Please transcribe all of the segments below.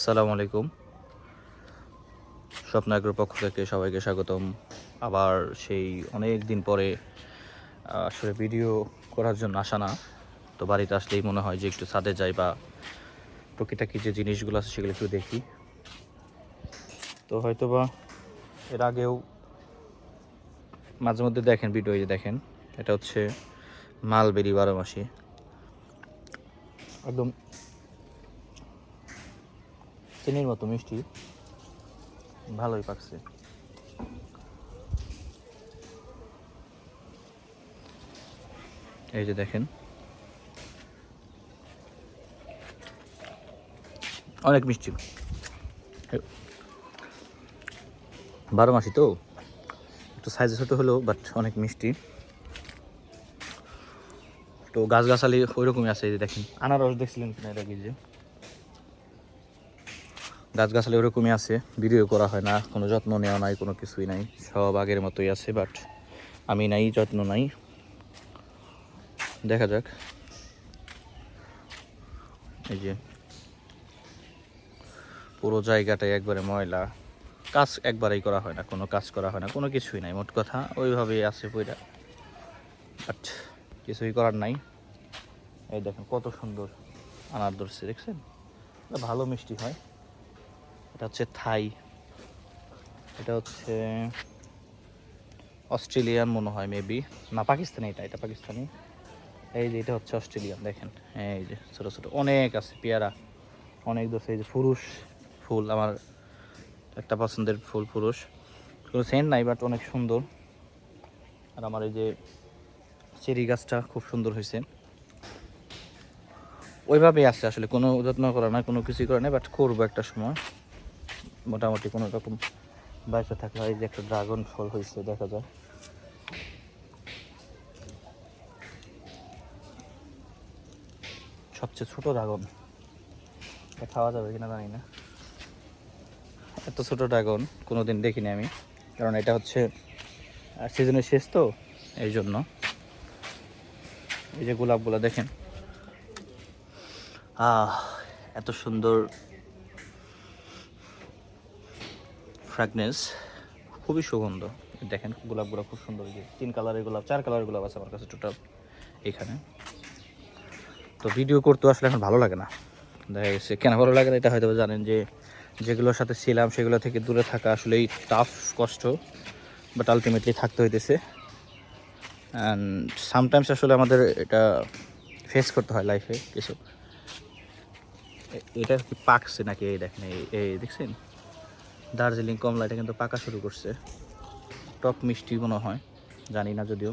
আসসালামু আলাইকুম। স্বপ্নাগ্র পক্ষ থেকে সবাইকে স্বাগতম। আবার সেই অনেক দিন পরে আসলে ভিডিও করার জন্য আসা না। তো বাড়িতে আসলেই মনে হয় যে একটু ছাদে যাই বা টুকিটাকি যে জিনিসগুলো আছে সেগুলো একটু দেখি। তো হয়তো বা এর আগেও মাঝে মধ্যে দেখেন ভিডিও দেখেন, এটা হচ্ছে মালবেরি বারো মাসি। একদম চিনির মতো মিষ্টি। ভালোই পাকছে। এই যে দেখেন। অনেক মিষ্টি। বারো মাসি তো? একটু সাইজে ছোটো হলেও বাট অনেক মিষ্টি। তো গাছগাছালি ওইরকমই আছে এই যে দেখেন। আনারস দেখছিলেন কিনা এটা যে? গাছগাছালি ওরকমই আছে, ভিডিও করা হয় না, কোনো যত্ন নেওয়া নাই, কোনো কিছুই নাই, সব আগের মতোই আছে বাট আমি নাই, যত্ন নাই। দেখা যাক। এই যে, পুরো জায়গাটাই একবারে ময়লা। কাজ একবারেই করা হয় না, কোনো কাজ করা হয় না, কোনো কিছুই নাই, মোট কথা ওইভাবেই আছে বইটা বাট কিছুই করার নাই। এই দেখেন কত সুন্দর আনার ধরছে, দেখছেন? ভালো মিষ্টি হয়। এটা হচ্ছে থাই। এটা হচ্ছে অস্ট্রেলিয়ান মনে হয় মেবি না, পাকিস্তানি এটা এটা পাকিস্তানি। এই যে, এটা হচ্ছে অস্ট্রেলিয়ান, দেখেন। এই যে, ছোটো ছোটো, অনেক আছে, পেয়ারা। অনেক দোষ, এই যে পুরুষ ফুল, আমার একটা পছন্দের ফুল পুরুষ কোনো সেন্ট নাই বাট অনেক সুন্দর। আর আমার এই যে, চেরি গাছটা খুব সুন্দর হয়েছে। ওইভাবেই আছে, আসলে কোনো যত্ন করা না, কোনো কিছুই করে নাই বাট করব একটা সময়। মোটামুটি কোনো রকম বাইসে থাকলে এই যে একটা ড্রাগন ফল হয়েছে, দেখা যায়। সবচেয়ে ছোট ড্রাগন খাওয়া যাবে কিনা জানি না। এত ছোট ড্রাগন কোনো দিন দেখিনি আমি, কারণ এটা হচ্ছে সিজনের শেষ তো, এই জন্য। এই যে গোলাপগুলো দেখেন। আহ, এত সুন্দর ফ্র্যাগনেন্স খুবই সুগন্ধ। দেখেন গোলাপগুলো খুব সুন্দর যে তিন কালারের গোলাপ, চার কালারের গোলাপ আছে আমার কাছে টোটাল এখানে। তো ভিডিও করতে আসলে এখন ভালো লাগে না। দেখা গেছে, কেন ভালো লাগে না এটা হয়তো জানেন যে যেগুলোর সাথে ছিলাম সেগুলো থেকে দূরে থাকা আসলেই টাফ কষ্ট বাট আলটিমেটলি থাকতে হইতেছে। অ্যান্ড সামটাইমস আসলে আমাদের এটা ফেস করতে হয় লাইফে কিছু। এটা কি পাকছে নাকি? এই দেখেন, এই এই দেখছেন? দার্জিলিং কমলা এটা কিন্তু পাকা শুরু করছে। টক মিষ্টি মনে হয়, জানি না যদিও।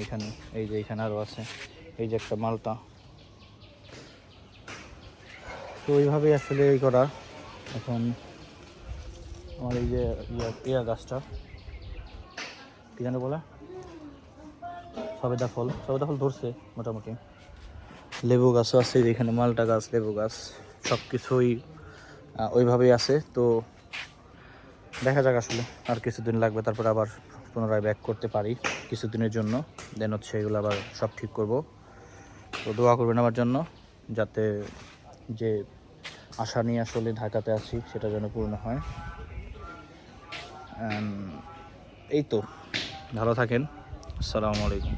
এইখানে এই যে এইখানে আরও আছে, এই যে একটা মালটা। তো ওইভাবেই আসলে এই করা। এখন আমার এই যে ইয়া গাছটা। কি জানো বলা? সবেদা ফল। সবেদা ফল ধরছে মোটামুটি। লেবু গাছও আছে এখানে মালটা গাছ, লেবু গাছ। সব কিছুই ওইভাবেই আছে। তো দেখা যাক আসলে আর কিছুদিন লাগবে, তারপর আবার পুনরায় ব্যাক করতে পারি কিছুদিনের জন্য। দেন হচ্ছে এগুলো আবার সব ঠিক করব। তো দোয়া করবেন আমার জন্য, যাতে যে আশা নিয়ে আসলে ঢাকাতে আছি সেটা যেন পূর্ণ হয়। এই তো, ভালো থাকেন। আসসালামু আলাইকুম।